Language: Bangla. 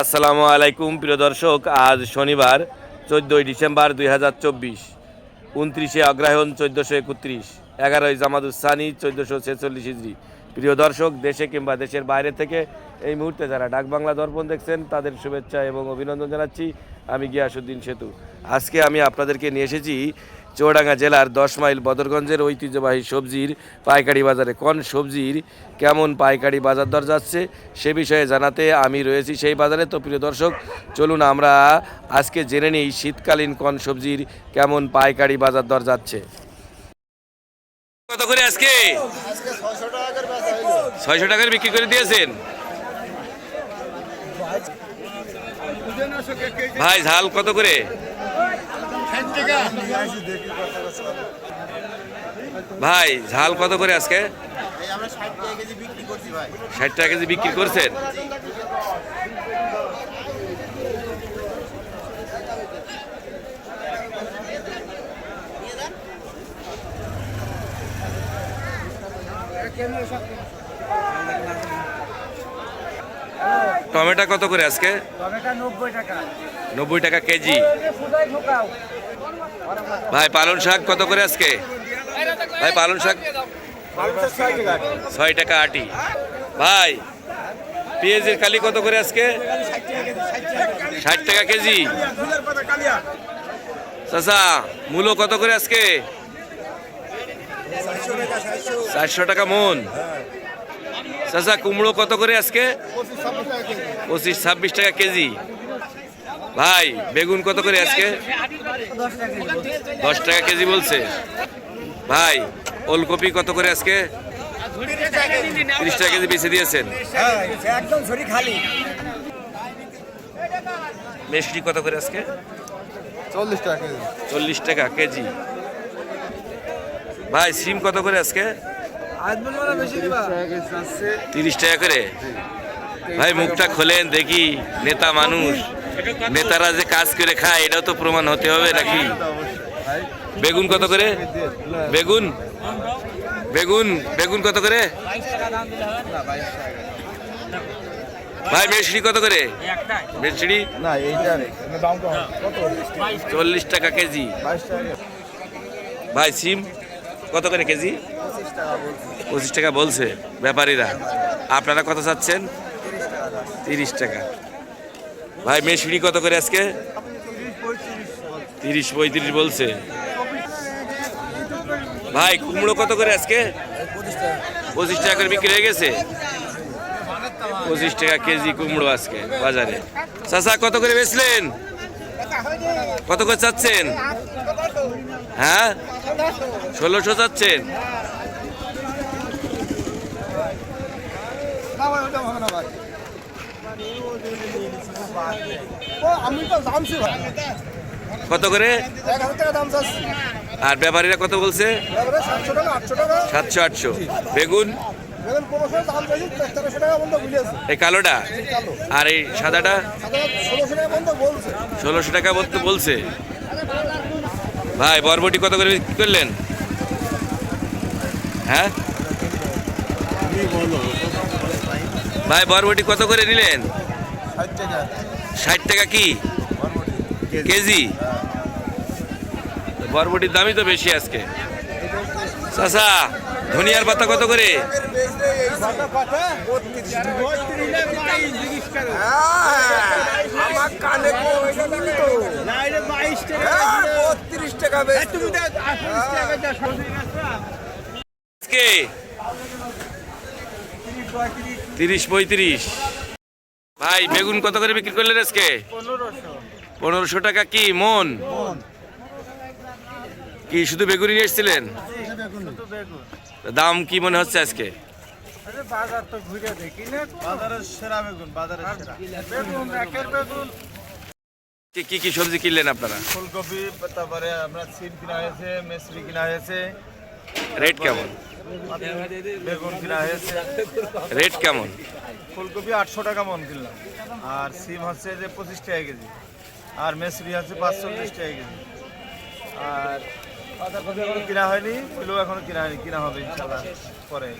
আসসালামু আলাইকুম, প্রিয় দর্শক। আজ শনিবার, চোদ্দোই ডিসেম্বর দুই হাজার চব্বিশ। উনত্রিশে অগ্রহায়ণ, চোদ্দোশো একত্রিশ। এগারোই জামাদুসানি চোদ্দোশো ছেচল্লিশ ইজরি প্রিয় দর্শক, দেশে কিংবা দেশের বাইরে থেকে এই মুহূর্তে যারা ডাকবাংলা দর্পণ দেখছেন, তাদের শুভেচ্ছা এবং অভিনন্দন জানাচ্ছি। আমি গিয়াসুদ্দিন সেতু। আজকে আমি আপনাদেরকে নিয়ে এসেছি চৌডাঙ্গা জেলার দশ মাইল বদরগঞ্জের ঐতিহ্যবাহী সবজির পাইকারি বাজারে। কোন সবজির কেমন পাইকারি বাজার দর যাচ্ছে, সে বিষয়ে জানাতে আমি রয়েছি সেই বাজারে। তো প্রিয় দর্শক, চলুন আমরা আজকে জেনে নিই শীতকালীন কোন সবজির কেমন পাইকারি বাজার দর যাচ্ছে। করে আজকে? ছয়শো টাকার বিক্রি করে দিয়েছেন? ভাই, ঝাল কত করে? ভাই, ঝাল কত করে আজকে? ষাট টাকা কেজি বিক্রি করছেন। টমেটো কত করে আজকে? নব্বই টাকা। কেজি। ভাই পালন শাক কত করে আজকে? ভাই পালন শাক ছয় টাকা আটি। ভাই পেঁয়াজের কালি কত করে আজকে? ষাট টাকা কেজি। চাচা মূলো কত করে আজকে? চারশো টাকা মন। চাচা কুমড়ো কত করে আজকে? পঁচিশ ছাব্বিশ টাকা কেজি। ভাই বেগুন কত করে আজকে? দশ টাকা কেজি বলছে। ভাই ওলকপি কত করে আজকে? তিরিশ টাকা কেজি বেছে দিয়েছেন। মেশরি কত করে আজকে? চল্লিশ টাকা চল্লিশ টাকা কেজি। ভাই সিম কত করে আজকে? তিরিশ টাকা করে? ভাই মুখটা খোলেন দেখি নেতা মানুষ। নেতারা যে কাজ করে খায় এটাও তো প্রমাণ হতে হবে নাকি? বেগুন কত করে? বেগুন? বেগুন বেগুন কত করে? ভাই মেশরি কত করে? কত চল্লিশ টাকা কেজি। ভাই সিম? কত করে কেজি? পঁচিশ টাকা বলছি, ব্যাপারীরা। আপনারা কত চাচ্ছেন? তিরিশ টাকা। ভাই মেশরি কত করে আজকে? তিরিশ পঁয়ত্রিশ বলছে। ভাই, কুমড়ো কত করে আজকে? পঁচিশ টাকা করে বিক্রি হয়ে গেছে? পঁচিশ টাকা কেজি কুমড়ো আজকে বাজারে। চাচা, কত করে বেচলেন? কত করে চাচ্ছেন? হ্যাঁ? ষোলোশো চাচ্ছেন? কত করে? আর ব্যাপারীরা কত বলছে? সাতশো, আটশো। বেগুন? এই কালোটা? আর এই সাদাটা? ষোলোশো টাকা বন্ধ বলছে। ভাই বরবটি কত করে বিক্রি করলেন? হ্যাঁ? ভাই বরবটি কত করে নিলেন? ষাট টাকা। ষাট টাকা কি? কেজি? বরবটির দামই তো বেশি আজকে। চাচা ধনিয়ার পাতা কত করে? তিরিশ পঁয়ত্রিশ। ভাই, বেগুন কত করে বিক্রি করলেন আজকে? পনেরোশো টাকা কি, মন? কি, শুধু বেগুনি নিয়ে এসেছিলেন? দাম কি মনে হচ্ছে আজকে? বাজার তো ঘুরে দেখি না বাজারের সেরা বেগুন বাজারের সেরা। বেগুন একের বেগুন। কি- কি সবজি কিনলেন আপনারা? ফুলকপি তারপরে আমরা সিম কিনা হয়েছে মেসরি কিনা হয়েছে। রেট কেমন? বেগুন কিনা হয়েছে। রেট কেমন? ফুলকপি আটশো টাকা মন কিনলাম। আর সিম হচ্ছে যে পঁচিশ টাকা কেজি। আর মেসরি হচ্ছে পাঁচচল্লিশ টাকা কেজি। আর কিনা হয়নি কিলো এখনও কিনা হয়নি কিনা হবে ইনশাল্লাহ পরে।